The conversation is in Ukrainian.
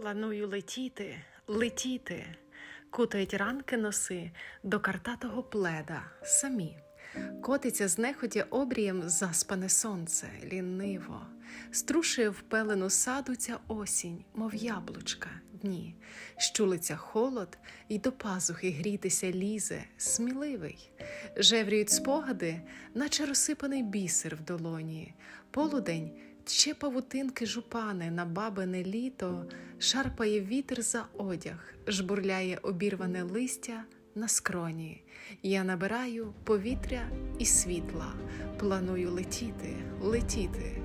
Планую летіти, летіти, кутають ранки носи до картатого пледа самі. Котиться знеходя обрієм заспане сонце, ліниво, струшує в пелену саду ця осінь, мов яблучка, дні, щулиться холод, і до пазухи грітися лізе, сміливий. Жевріють спогади, наче розсипаний бісер в долоні, полудень Тче павутинки жупани на бабине літо, шарпає вітер за одяг, жбурляє обірване листя на скроні. Я набираю повітря і світла, планую летіти, летіти,